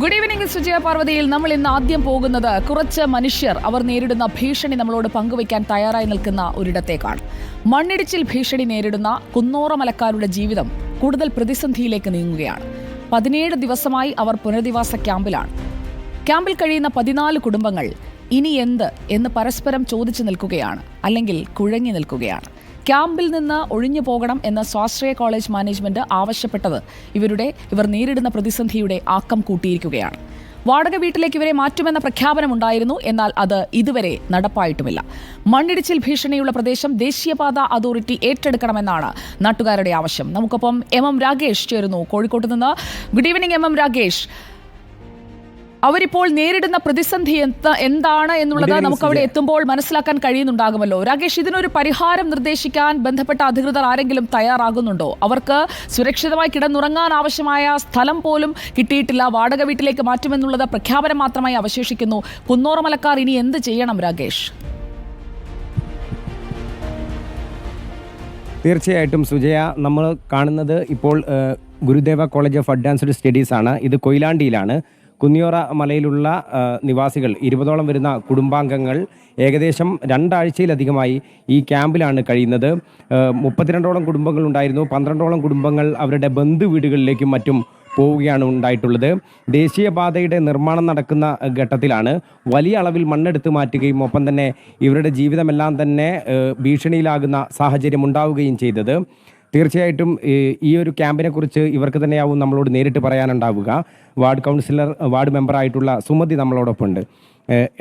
Good evening Sujaya പാർവതിയിൽ. നമ്മൾ ഇന്ന് ആദ്യം പോകുന്നത് കുറച്ച് മനുഷ്യർ അവർ നേരിടുന്ന ഭീഷണി നമ്മളോട് പങ്കുവയ്ക്കാൻ തയ്യാറായി നിൽക്കുന്ന ഒരിടത്തേക്കാണ്. മണ്ണിടിച്ചിൽ ഭീഷണി നേരിടുന്ന കുന്നോറമലക്കാരുടെ ജീവിതം കൂടുതൽ പ്രതിസന്ധിയിലേക്ക് നീങ്ങുകയാണ്. പതിനേഴ് ദിവസമായി അവർ പുനരധിവാസ ക്യാമ്പിലാണ്. ക്യാമ്പിൽ കഴിയുന്ന പതിനാല് കുടുംബങ്ങൾ ഇനി എന്ത് എന്ന് പരസ്പരം ചോദിച്ചു നിൽക്കുകയാണ് അല്ലെങ്കിൽ കുഴങ്ങി നിൽക്കുകയാണ്. ക്യാമ്പിൽ നിന്ന് ഒഴിഞ്ഞു പോകണം എന്ന് സ്വാശ്രയ കോളേജ് മാനേജ്മെന്റ് ആവശ്യപ്പെട്ടത് ഇവരുടെ ഇവർ നേരിടുന്ന പ്രതിസന്ധിയുടെ ആക്കം കൂട്ടിയിരിക്കുകയാണ്. വാടക വീട്ടിലേക്ക് ഇവരെ മാറ്റുമെന്ന പ്രഖ്യാപനമുണ്ടായിരുന്നു എന്നാൽ അത് ഇതുവരെ നടപ്പായിട്ടുമില്ല. മണ്ണിടിച്ചിൽ ഭീഷണിയുള്ള പ്രദേശം ദേശീയപാത അതോറിറ്റി ഏറ്റെടുക്കണമെന്നാണ് നാട്ടുകാരുടെ ആവശ്യം. നമുക്കൊപ്പം എം എം രാകേഷ് ചേരുന്നു. കോഴിക്കോട്ട് നിന്ന്. Good evening M M Ragesh അവരിപ്പോൾ നേരിടുന്ന പ്രതിസന്ധി എന്ത എന്താണ് എന്നുള്ളത് നമുക്ക് അവിടെ എത്തുമ്പോൾ മനസ്സിലാക്കാൻ കഴിയുന്നുണ്ടാകുമല്ലോ. രാകേഷ് ഇതിനൊരു പരിഹാരം നിർദ്ദേശിക്കാൻ ബന്ധപ്പെട്ട അധികൃതർ ആരെങ്കിലും തയ്യാറാകുന്നുണ്ടോ? അവർക്ക് സുരക്ഷിതമായി കിടന്നുറങ്ങാൻ ആവശ്യമായ സ്ഥലം പോലും കിട്ടിയിട്ടില്ല. വാടക വീട്ടിലേക്ക് മാറ്റുമെന്നുള്ളത് പ്രഖ്യാപനം മാത്രമായി അവശേഷിക്കുന്നു. കുന്നോറമലക്കാർ ഇനി എന്ത് ചെയ്യണം രാകേഷ്? തീർച്ചയായിട്ടും സുജയ നമ്മൾ കാണുന്നത് ഇപ്പോൾ Gurudeva college of advanced studies ആണ് ഇത് കൊയിലാണ്ടിയിലാണ്. കുന്നിയോറ മലയിലുള്ള നിവാസികൾ ഇരുപതോളം വരുന്ന കുടുംബാംഗങ്ങൾ ഏകദേശം രണ്ടാഴ്ചയിലധികമായി ഈ ക്യാമ്പിലാണ് കഴിയുന്നത്. മുപ്പത്തിരണ്ടോളം കുടുംബങ്ങൾ ഉണ്ടായിരുന്നു. പന്ത്രണ്ടോളം കുടുംബങ്ങൾ അവരുടെ ബന്ധു വീടുകളിലേക്കും മറ്റും പോവുകയാണ് ഉണ്ടായിട്ടുള്ളത്. ദേശീയപാതയുടെ നിർമ്മാണം നടക്കുന്ന ഘട്ടത്തിലാണ് വലിയ അളവിൽ മണ്ണെടുത്ത് മാറ്റുകയും ഒപ്പം തന്നെ ഇവരുടെ ജീവിതമെല്ലാം തന്നെ ഭീഷണിയിലാകുന്ന സാഹചര്യം ഉണ്ടാവുകയും ചെയ്തത്. തീർച്ചയായിട്ടും ഈ ഒരു ക്യാമ്പിനെ കുറിച്ച് ഇവർക്ക് തന്നെയാവും നമ്മളോട് നേരിട്ട് പറയാനുണ്ടാവുക. വാർഡ് കൗൺസിലർ വാർഡ് മെമ്പർ ആയിട്ടുള്ള സുമതി നമ്മളോടൊപ്പം ഉണ്ട്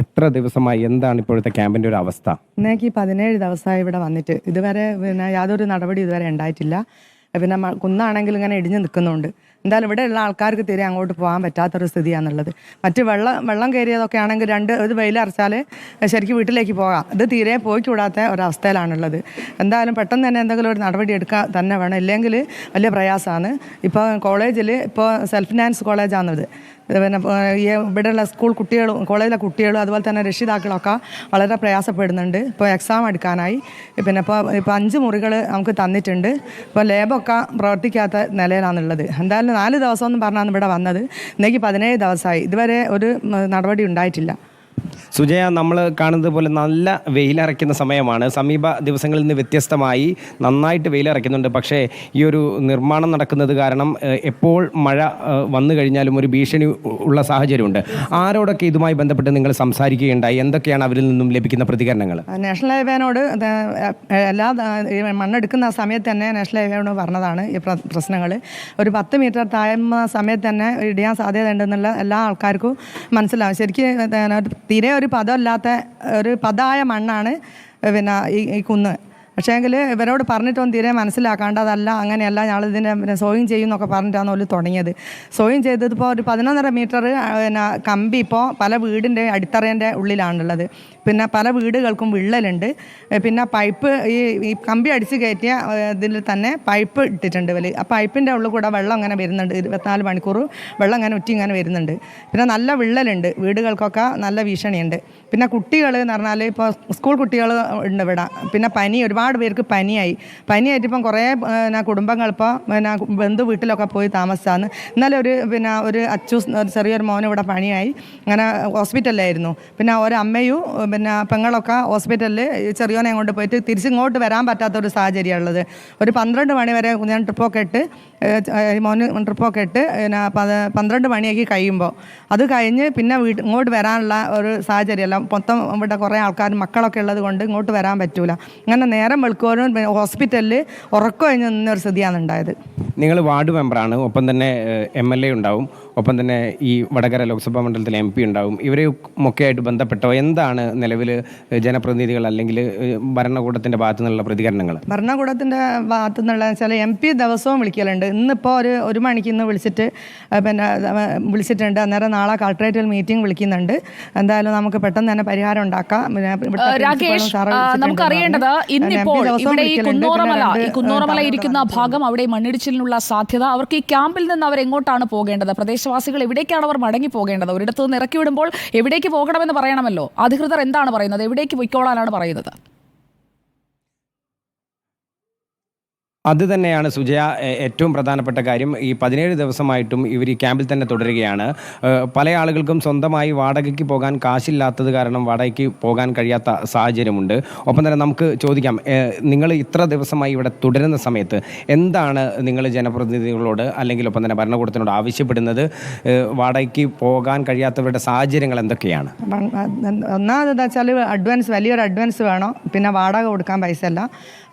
എത്ര ദിവസമായി എന്താണ് ഇപ്പോഴത്തെ ക്യാമ്പിന്റെ ഒരു അവസ്ഥ? ഈ പതിനേഴ് ദിവസമായി ഇവിടെ വന്നിട്ട്. ഇതുവരെ പിന്നെ യാതൊരു നടപടി ഇതുവരെ ഉണ്ടായിട്ടില്ല. പിന്നെ കുന്നാണെങ്കിൽ ഇങ്ങനെ ഇടിഞ്ഞു നിൽക്കുന്നുണ്ട്. എന്തായാലും ഇവിടെയുള്ള ആൾക്കാർക്ക് തീരെ അങ്ങോട്ട് പോകാൻ പറ്റാത്തൊരു സ്ഥിതിയാണെന്നുള്ളത് മറ്റ് വെള്ളം വെള്ളം കയറിയതൊക്കെ ആണെങ്കിൽ രണ്ട് ഒരു വെയിലറച്ചാൽ ശരിക്കും വീട്ടിലേക്ക് പോകാം. ഇത് തീരെ പോയി കൂടാത്ത ഒരവസ്ഥയിലാണുള്ളത്. എന്തായാലും പെട്ടെന്ന് തന്നെ എന്തെങ്കിലും ഒരു നടപടി എടുക്കാൻ തന്നെ വേണം. ഇല്ലെങ്കിൽ വലിയ പ്രയാസമാണ്. ഇപ്പോൾ കോളേജിൽ ഇപ്പോൾ സെൽഫ് ഫിനാൻസ് കോളേജാണിത് പിന്നെ ഇവിടെയുള്ള സ്കൂൾ കുട്ടികളും കോളേജിലെ കുട്ടികളും അതുപോലെ തന്നെ രക്ഷിതാക്കളൊക്കെ വളരെ പ്രയാസപ്പെടുന്നുണ്ട്. ഇപ്പോൾ എക്സാം എടുക്കാനായി. പിന്നെ ഇപ്പോൾ ഇപ്പോൾ അഞ്ച് മുറികൾ നമുക്ക് തന്നിട്ടുണ്ട്. ഇപ്പോൾ ലേബൊക്കെ പ്രവർത്തിക്കാത്ത നിലയിലാണുള്ളത്. എന്തായാലും നാല് ദിവസം എന്ന് പറഞ്ഞാണ് ഇവിടെ വന്നത്. ഇന്നേക്ക് പതിനേഴ് ദിവസമായി. ഇതുവരെ ഒരു നടപടി ഉണ്ടായിട്ടില്ല. സുജയ നമ്മൾ കാണുന്നത് പോലെ നല്ല വെയിലറയ്ക്കുന്ന സമയമാണ്. സമീപ ദിവസങ്ങളിൽ നിന്ന് വ്യത്യസ്തമായി നന്നായിട്ട് വെയിലറയ്ക്കുന്നുണ്ട്. പക്ഷേ ഈ ഒരു നിർമ്മാണം നടക്കുന്നത് കാരണം എപ്പോൾ മഴ വന്നു കഴിഞ്ഞാലും ഒരു ഭീഷണി ഉള്ള സാഹചര്യമുണ്ട്. ആരോടൊക്കെ ഇതുമായി ബന്ധപ്പെട്ട് നിങ്ങൾ സംസാരിക്കുകയുണ്ടായി? എന്തൊക്കെയാണ് അവരിൽ നിന്നും ലഭിക്കുന്ന പ്രതികരണങ്ങൾ? നാഷണൽ ഹൈവേനോട് എല്ലാ മണ്ണെടുക്കുന്ന സമയത്ത് തന്നെ നാഷണൽ ഹൈവേനോട് പറഞ്ഞതാണ് ഈ പ്രശ്നങ്ങൾ. ഒരു പത്ത് മീറ്റർ താഴ്ന്ന സമയത്ത് തന്നെ ഇടിയാൻ സാധ്യത ഉണ്ടെന്നുള്ള എല്ലാ ആൾക്കാർക്കും മനസ്സിലാവും. ശരിക്കും പിന്നെ തീരെ ഒരു പദമില്ലാത്ത ഒരു പദായ മണ്ണാണ് പിന്നെ ഈ ഈ കുന്ന്. പക്ഷേ എങ്കിൽ ഇവരോട് പറഞ്ഞിട്ടൊന്നും തീരെ മനസ്സിലാക്കാണ്ട് അതല്ല അങ്ങനെയല്ല ഞങ്ങൾ ഇതിനെ പിന്നെ സോയിങ് ചെയ്യും എന്നൊക്കെ പറഞ്ഞിട്ടാണ് അവർ തുടങ്ങിയത്. സോയിങ് ചെയ്തതിപ്പോൾ ഒരു പതിനൊന്നര മീറ്റർ പിന്നെ കമ്പി ഇപ്പോൾ പല വീടിന്റെ അടിത്തറേന്റെ ഉള്ളിലാണുള്ളത്. പിന്നെ പല വീടുകൾക്കും വിള്ളലുണ്ട്. പിന്നെ പൈപ്പ് ഈ ഈ കമ്പി അടിച്ച് കയറ്റിയ ഇതിൽ തന്നെ പൈപ്പ് ഇട്ടിട്ടുണ്ട് വലിയ ആ പൈപ്പിന്റെ ഉള്ളിൽ കൂടെ വെള്ളം അങ്ങനെ വരുന്നുണ്ട്. ഇരുപത്തിനാല് മണിക്കൂർ വെള്ളം അങ്ങനെ ഉറ്റി ഇങ്ങനെ വരുന്നുണ്ട്. പിന്നെ നല്ല വിള്ളലുണ്ട്. വീടുകൾക്കൊക്കെ നല്ല ഭീഷണിയുണ്ട്. പിന്നെ കുട്ടികൾ എന്ന് പറഞ്ഞാൽ ഇപ്പോൾ സ്കൂൾ കുട്ടികൾ ഉണ്ട് ഇവിടെ. പിന്നെ പനി ഒരുപാട് പേർക്ക് പനിയായി. പനിയായിട്ട് ഇപ്പം കുറേ പിന്നെ കുടുംബങ്ങൾ ഇപ്പോൾ പിന്നെ ബന്ധു വീട്ടിലൊക്കെ പോയി താമസിച്ചാന്ന് ഇന്നലെ ഒരു പിന്നെ ഒരു അച്ചു ഒരു ചെറിയൊരു മോനും ഇവിടെ പണിയായി അങ്ങനെ ഹോസ്പിറ്റലിലായിരുന്നു. പിന്നെ ഒരമ്മയും പിന്നെ പെങ്ങളൊക്കെ ഹോസ്പിറ്റലിൽ ചെറിയോനെ അങ്ങോട്ട് പോയിട്ട് തിരിച്ചിങ്ങോട്ട് വരാൻ പറ്റാത്ത ഒരു സാഹചര്യമുള്ളത് ഒരു പന്ത്രണ്ട് മണി വരെ ഞാൻ ട്രിപ്പൊക്കെ ഇട്ട് മോന് ട്രിപ്പൊക്കെ ഇട്ട് പിന്നെ പന്ത്രണ്ട് മണിയാക്കി കഴിയുമ്പോൾ. അത് കഴിഞ്ഞ് പിന്നെ വീട്ട് ഇങ്ങോട്ട് വരാനുള്ള ഒരു സാഹചര്യമല്ല. മൊത്തം ഇവിടെ കുറേ ആൾക്കാർ മക്കളൊക്കെ ഉള്ളത് കൊണ്ട് ഇങ്ങോട്ട് വരാൻ പറ്റൂല. അങ്ങനെ നേരം വെളുക്കുവാനും ഹോസ്പിറ്റലിൽ ഉറക്കം കഴിഞ്ഞ് നിന്നൊരു സ്ഥിതിയാണ് ഉണ്ടായത്. നിങ്ങൾ വാർഡ് മെമ്പറാണ്. ഒപ്പം തന്നെ എം എൽ എ ഉണ്ടാവും. ഒപ്പം തന്നെ ഈ വടകര ലോക്സഭാ മണ്ഡലത്തിലെ എം പി ഉണ്ടാവും. ഇവരെ ഒക്കെ ആയിട്ട് ബന്ധപ്പെട്ടോ? എന്താണ് നിലവിൽ ജനപ്രതിനിധികൾ അല്ലെങ്കിൽ ഭരണകൂടത്തിന്റെ ഭാഗത്തു നിന്നുള്ള പ്രതികരണങ്ങൾ? ഭരണകൂടത്തിന്റെ ഭാഗത്തു നിന്നുള്ള വെച്ചാൽ എം പി ദിവസവും വിളിക്കലുണ്ട്. ഇന്നിപ്പോൾ ഒരു ഒരു മണിക്ക് ഇന്ന് വിളിച്ചിട്ട് പിന്നെ വിളിച്ചിട്ടുണ്ട്. അന്നേരം നാളെ കളക്ട്രേറ്റിൽ മീറ്റിംഗ് വിളിക്കുന്നുണ്ട്. എന്തായാലും നമുക്ക് പെട്ടെന്ന് തന്നെ പരിഹാരം ഉണ്ടാക്കാം. രാകേഷ് നമുക്കറിയേണ്ടത് ഇന്നിപ്പോൾ ഇവിടെ ഈ. കുന്നോറമല ഈ കുന്നോറമല ഇരിക്കുന്ന ഭാഗം അവിടെ മണ്ണിടിച്ചിലിനുള്ള സാധ്യത. അവർക്ക് ഈ ക്യാമ്പിൽ നിന്ന് അവർ എങ്ങോട്ടാണ് പോകേണ്ടത് പ്രദേശവാസികൾ എവിടേക്കാണ് അവർ മടങ്ങി പോകേണ്ടത് ഒരിടത്ത് നിന്ന് ഇറക്കി വിടുമ്പോൾ എവിടേക്ക് പോകണമെന്ന് പറയണമല്ലോ? അധികൃതർ എന്താണ് പറയുന്നത്? എവിടേക്ക് പൊയ്ക്കോളാനാണ് പറയുന്നത്? അത് തന്നെയാണ് സുജയ ഏറ്റവും പ്രധാനപ്പെട്ട കാര്യം. ഈ പതിനേഴ് ദിവസമായിട്ടും ഇവർ ഈ ക്യാമ്പിൽ തന്നെ തുടരുകയാണ്. പല ആളുകൾക്കും സ്വന്തമായി വാടകയ്ക്ക് പോകാൻ കാശില്ലാത്തത് കാരണം വാടകയ്ക്ക് പോകാൻ കഴിയാത്ത സാഹചര്യമുണ്ട്. ഒപ്പം തന്നെ നമുക്ക് ചോദിക്കാം നിങ്ങൾ ഇത്ര ദിവസമായി ഇവിടെ തുടരുന്ന സമയത്ത് എന്താണ് നിങ്ങൾ ജനപ്രതിനിധികളോട് അല്ലെങ്കിൽ ഒപ്പം തന്നെ ഭരണകൂടത്തിനോട് ആവശ്യപ്പെടുന്നത്? വാടകയ്ക്ക് പോകാൻ കഴിയാത്തവരുടെ സാഹചര്യങ്ങൾ എന്തൊക്കെയാണ്? ഒന്നാമതെന്താ വെച്ചാൽ അഡ്വാൻസ് വലിയൊരു അഡ്വാൻസ് വേണം. പിന്നെ വാടക കൊടുക്കാൻ പൈസ അല്ല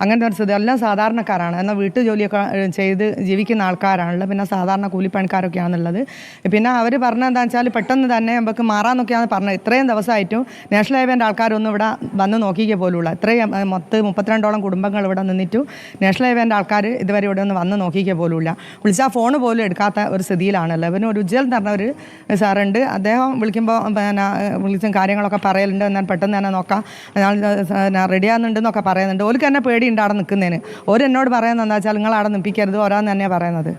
അങ്ങനത്തെ ഒരു സ്ഥിതി. എല്ലാം സാധാരണക്കാരാണ്. എന്നാൽ വീട്ടു ജോലിയൊക്കെ ചെയ്ത് ജീവിക്കുന്ന ആൾക്കാരാണല്ലോ. പിന്നെ സാധാരണ കൂലിപ്പണിക്കാരൊക്കെയാണെന്നുള്ളത് പിന്നെ അവർ പറഞ്ഞത് എന്താ വെച്ചാൽ പെട്ടെന്ന് തന്നെ നമുക്ക് മാറാമെന്നൊക്കെയാണ് പറഞ്ഞത്. ഇത്രയും ദിവസമായിട്ടും നാഷണൽ ഹൈവേന്റെ ആൾക്കാരൊന്നും ഇവിടെ വന്ന് നോക്കിക്കേ പോലുമില്ല ഇത്രയും മൊത്തം മുപ്പത്തിരണ്ടോളം കുടുംബങ്ങൾ ഇവിടെ നിന്നിട്ടു നാഷണൽ ഹൈവേന്റെ ആൾക്കാർ ഇതുവരെ ഇവിടെ ഒന്ന് വന്ന് നോക്കിക്കേ പോലുമില്ല. വിളിച്ചാൽ ഫോൺ പോലും എടുക്കാത്ത ഒരു സ്ഥിതിയിലാണല്ലോ പിന്നെ ഒരു ഉജ്ജൽ എന്ന് പറഞ്ഞ ഒരു സാറുണ്ട്. അദ്ദേഹം വിളിക്കുമ്പോൾ പിന്നെ വിളിച്ചും കാര്യങ്ങളൊക്കെ പറയലുണ്ട്. എന്നാൽ പെട്ടെന്ന് തന്നെ നോക്കാം. റെഡിയാകുന്നുണ്ടെന്നൊക്കെ പറയുന്നുണ്ട്. ഓർക്ക് തന്നെ പേടി അവിടെ നിൽക്കുന്നതിന്. ഓര് എന്നോട് പറയുന്നത് എന്താ വെച്ചാൽ നിങ്ങൾ അവിടെ നിൽപ്പിക്കരുത് ഓരോന്ന് തന്നെയാണ് പറയുന്നത്.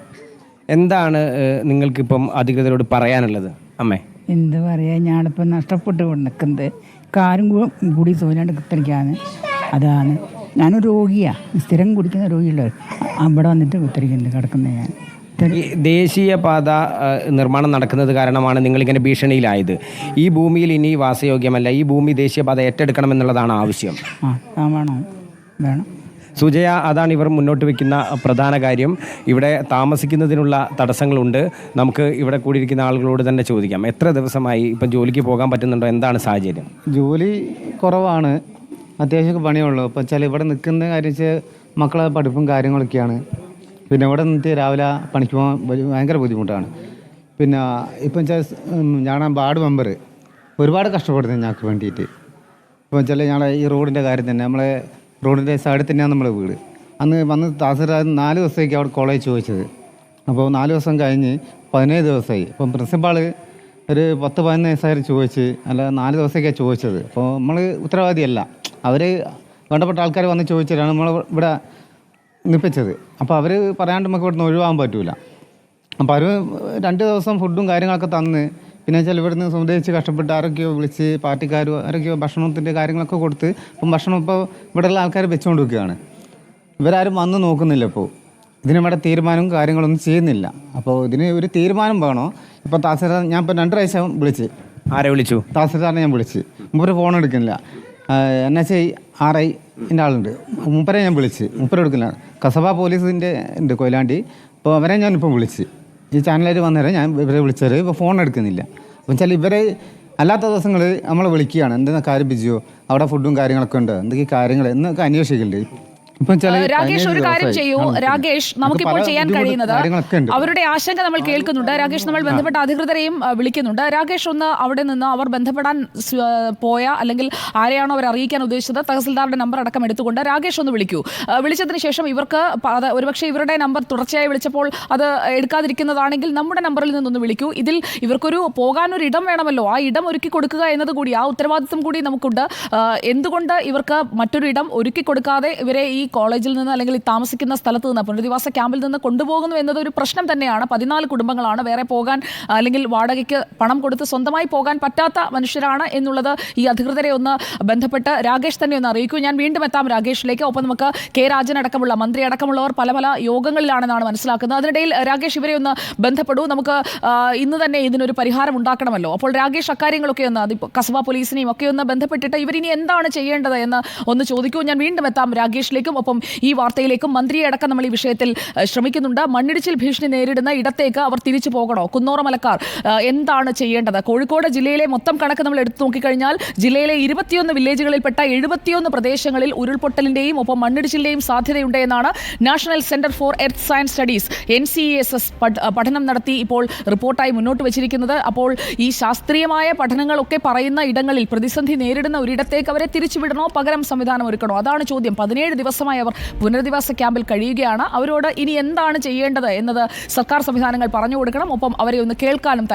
എന്താണ് നിങ്ങൾക്ക് നിങ്ങൾക്കിപ്പം അധികൃതരോട് പറയാനുള്ളത്? അമ്മേ. എന്ത് പറയാ ഞാനിപ്പോൾ നഷ്ടപ്പെട്ട് നിൽക്കുന്നത്. കാരും കൂടി തോന്നാണ്ട് കുത്തിരിക്കാന്ന് അതാണ്. ഞാനൊരു രോഗിയാണ് സ്ഥിരം കുടിക്കുന്ന രോഗിയുള്ള അവിടെ വന്നിട്ട് കുത്തിരിക്കുന്നുണ്ട് കിടക്കുന്നത് ഞാൻ. ഈ ദേശീയപാത നിർമ്മാണം നടക്കുന്നത് കാരണമാണ് നിങ്ങളിങ്ങനെ ഭീഷണിയിലായത്. ഈ ഭൂമിയിൽ ഇനി വാസയോഗ്യമല്ല. ഈ ഭൂമി ദേശീയപാത ഏറ്റെടുക്കണം എന്നുള്ളതാണ് ആവശ്യം. ആ ആ വേണം വേണം. സുജയ അതാണ് ഇവർ മുന്നോട്ട് വെക്കുന്ന പ്രധാന കാര്യം. ഇവിടെ താമസിക്കുന്നതിനുള്ള തടസ്സങ്ങളുണ്ട്. നമുക്ക് ഇവിടെ കൂടിയിരിക്കുന്ന ആളുകളോട് തന്നെ ചോദിക്കാം. എത്ര ദിവസമായി ഇപ്പം ജോലിക്ക് പോകാൻ പറ്റുന്നുണ്ടോ? എന്താണ് സാഹചര്യം? ജോലി കുറവാണ്. അത്യാവശ്യം പണിയുള്ളൂ. അപ്പോൾ വെച്ചാൽ ഇവിടെ നിൽക്കുന്ന കാര്യം വെച്ചാൽ മക്കളെ പഠിപ്പും കാര്യങ്ങളൊക്കെയാണ്. പിന്നെ ഇവിടെ നിന്നിട്ട് രാവിലെ പണിക്ക് പോകാൻ ഭയങ്കര ബുദ്ധിമുട്ടാണ്. പിന്നെ ഇപ്പം വെച്ചാൽ ഞാൻ വാർഡ് മെമ്പർ ഒരുപാട് കഷ്ടപ്പെടുന്നു ഞങ്ങൾക്ക് വേണ്ടിയിട്ട്. ഇപ്പം വെച്ചാൽ ഞങ്ങളെ ഈ റോഡിന്റെ കാര്യം തന്നെ നമ്മളെ റോഡിന്റെ സൈഡിൽ തന്നെയാണ് നമ്മുടെ വീട്. അന്ന് വന്ന് താസിറാജ് നാല് ദിവസത്തേക്ക് അവിടെ കോളേജ് ചോദിച്ചത്. അപ്പോൾ നാല് ദിവസം കഴിഞ്ഞ് പതിനേഴ് ദിവസമായി. അപ്പം പ്രിൻസിപ്പാൾ ഒരു പത്ത് പതിനൊന്ന് ദിവസമായിട്ട് ചോദിച്ച് അല്ല നാല് ദിവസത്തേക്കാണ് ചോദിച്ചത്. അപ്പോൾ നമ്മൾ ഉത്തരവാദിയല്ല. അവർ വേണ്ടപ്പെട്ട ആൾക്കാർ വന്ന് ചോദിച്ചിട്ടാണ് നമ്മൾ ഇവിടെ നിപ്പിച്ചത് അപ്പോൾ അവർ പറയാണ്ട് നമുക്ക് ഇവിടുന്ന് ഒഴിവാകാൻ പറ്റില്ല അപ്പോൾ അവർ രണ്ട് ദിവസം ഫുഡും കാര്യങ്ങളൊക്കെ തന്ന് പിന്നെ വെച്ചാൽ ഇവിടുന്ന് സ്വദേശിച്ച് കഷ്ടപ്പെട്ട് ആരൊക്കെയോ വിളിച്ച് പാർട്ടിക്കാരും ആരൊക്കെയോ ഭക്ഷണത്തിന്റെ കാര്യങ്ങളൊക്കെ കൊടുത്ത് ഇപ്പം ഭക്ഷണം ഇപ്പോൾ ഇവിടെയുള്ള ആൾക്കാർ വെച്ചുകൊണ്ട് വെക്കുകയാണ് ഇവരാരും വന്ന് നോക്കുന്നില്ല ഇപ്പോൾ ഇതിന് ഇവിടെ തീരുമാനവും കാര്യങ്ങളൊന്നും ചെയ്യുന്നില്ല. അപ്പോൾ ഇതിന് ഒരു തീരുമാനം വേണോ? ഇപ്പോൾ താസര ഞാൻ ഇപ്പോൾ രണ്ട് പ്രാവശ്യം വിളിച്ച്. ആരെ വിളിച്ചു? താസരദാറിനെ ഞാൻ വിളിച്ച്. മൂപ്പര് ഫോൺ എടുക്കുന്നില്ല. N H I R I എന്റെ ആളുണ്ട്. മൂപ്പരെ ഞാൻ വിളിച്ച്. മൂപ്പര് എടുക്കില്ല കസബ പോലീസിന്റെ ഉണ്ട് കൊയിലാണ്ടി. അപ്പോൾ അവരെ ഞാൻ ഇപ്പം വിളിച്ച്. ഈ ചാനലിൽ വന്നേരം ഞാൻ ഇവരെ വിളിച്ചത് ഇപ്പോൾ ഫോൺ എടുക്കുന്നില്ല. അപ്പം വെച്ചാൽ ഇവരെ അല്ലാത്ത ദിവസങ്ങൾ നമ്മൾ വിളിക്കുകയാണ്. എന്തെന്നാ കാര്യം ബിജിയോ? അവിടെ ഫുഡും കാര്യങ്ങളൊക്കെ ഉണ്ട്. എന്തൊക്കെ കാര്യങ്ങൾ എന്നൊക്കെ അന്വേഷിക്കുന്നുണ്ട് രാകേഷ് ഒരു കാര്യം ചെയ്യൂ. രാകേഷ് നമുക്ക് നമുക്കിപ്പോൾ ചെയ്യാൻ കഴിയുന്നത് അവരുടെ ആശങ്ക നമ്മൾ കേൾക്കുന്നുണ്ട്. രാകേഷ് നമ്മൾ ബന്ധപ്പെട്ട അധികൃതരെയും വിളിക്കുന്നുണ്ട്. രാകേഷ് ഒന്ന് അവിടെ നിന്ന് അവർ ബന്ധപ്പെടാൻ പോയ അല്ലെങ്കിൽ ആരെയാണോ അവർ അറിയിക്കാൻ ഉദ്ദേശിച്ചത് തഹസിൽദാറുടെ നമ്പർ അടക്കം എടുത്തുകൊണ്ട് രാകേഷ് ഒന്ന് വിളിക്കൂ. വിളിച്ചതിന് ശേഷം ഇവർക്ക് ഒരുപക്ഷെ ഇവരുടെ നമ്പർ തുടർച്ചയായി വിളിച്ചപ്പോൾ അത് എടുക്കാതിരിക്കുന്നതാണെങ്കിൽ നമ്മുടെ നമ്പറിൽ നിന്നൊന്ന് വിളിക്കൂ. ഇതിൽ ഇവർക്കൊരു പോകാനൊരു ഇടം വേണമല്ലോ. ആ ഇടം ഒരുക്കി കൊടുക്കുക എന്നത് കൂടി ആ ഉത്തരവാദിത്വം കൂടി നമുക്കുണ്ട്. എന്തുകൊണ്ട് ഇവർക്ക് മറ്റൊരു ഇടം ഒരുക്കി കൊടുക്കാതെ ഇവരെ ഈ കോളേജിൽ നിന്ന് അല്ലെങ്കിൽ താമസിക്കുന്ന സ്ഥലത്ത് നിന്ന് പുനരധിവാസ ക്യാമ്പിൽ നിന്ന് കൊണ്ടുപോകുന്നു എന്നത് ഒരു പ്രശ്നം തന്നെയാണ്. പതിനാല് കുടുംബങ്ങളാണ് വേറെ പോകാൻ അല്ലെങ്കിൽ വാടകയ്ക്ക് പണം കൊടുത്ത് സ്വന്തമായി പോകാൻ പറ്റാത്ത മനുഷ്യരാണ് എന്നുള്ളത് ഈ അധികൃതരെ ഒന്ന് ബന്ധപ്പെട്ട് രാകേഷ് തന്നെ ഒന്ന് അറിയിക്കൂ. ഞാൻ വീണ്ടും എത്താം രാകേഷിലേക്ക്. ഒപ്പം നമുക്ക് കെ രാജൻ അടക്കമുള്ള മന്ത്രി അടക്കമുള്ളവർ പല പല യോഗങ്ങളിലാണെന്നാണ് മനസ്സിലാക്കുന്നത്. അതിനിടയിൽ രാകേഷ് ഇവരെ ഒന്ന് ബന്ധപ്പെടൂ. നമുക്ക് ഇന്ന് തന്നെ ഇതിനൊരു പരിഹാരം ഉണ്ടാക്കണമല്ലോ. അപ്പോൾ രാകേഷ് അക്കാര്യങ്ങളൊക്കെ ഒന്ന് അതിപ്പോൾ കസബ പോലീസിനെയും ഒക്കെ ഒന്ന് ബന്ധപ്പെട്ടിട്ട് ഇവരിനി എന്താണ് ചെയ്യേണ്ടത് എന്ന് ഒന്ന് ചോദിക്കൂ. ഞാൻ വീണ്ടും എത്താം രാകേഷിലേക്കും. ഒപ്പം ഈ വാർത്തയിലേക്കും മന്ത്രിയെ അടക്കം നമ്മൾ ഈ വിഷയത്തിൽ ശ്രമിക്കുന്നുണ്ട്. മണ്ണിടിച്ചിൽ ഭീഷണി നേരിടുന്ന ഇടത്തേക്ക് അവർ തിരിച്ചു പോകണോ? കുന്നോറ മലക്കാർ എന്താണ് ചെയ്യേണ്ടത്? കോഴിക്കോട് ജില്ലയിലെ മൊത്തം കണക്ക് നമ്മൾ എടുത്തു നോക്കിക്കഴിഞ്ഞാൽ ജില്ലയിലെ ഇരുപത്തിയൊന്ന് വില്ലേജുകളിൽപ്പെട്ട എഴുപത്തിയൊന്ന് പ്രദേശങ്ങളിൽ ഉരുൾപൊട്ടലിന്റെയും ഒപ്പം മണ്ണിടിച്ചിലിന്റെയും സാധ്യതയുണ്ട് എന്നാണ് national centre for earth science studies N C S S പഠനം നടത്തി ഇപ്പോൾ റിപ്പോർട്ടായി മുന്നോട്ട് വെച്ചിരിക്കുന്നത്. അപ്പോൾ ഈ ശാസ്ത്രീയമായ പഠനങ്ങളൊക്കെ പറയുന്ന ഇടങ്ങളിൽ പ്രതിസന്ധി നേരിടുന്ന ഒരിടത്തേക്ക് അവരെ തിരിച്ചുവിടണോ? പകരം സംവിധാനം ഒരുക്കണോ? അതാണ് ചോദ്യം. പതിനേഴ് ദിവസമായി അവർ പുനരധിവാസ ക്യാമ്പിൽ കഴിയുകയാണ്. അവരോട് ഇനി എന്താണ് ചെയ്യേണ്ടത് എന്നത് സർക്കാർ സംവിധാനങ്ങൾ പറഞ്ഞു കൊടുക്കണം. ഒപ്പം അവരെ ഒന്ന് കേൾക്കാനും